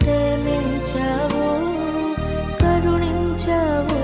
ప్రేమించావు కరుణించావు.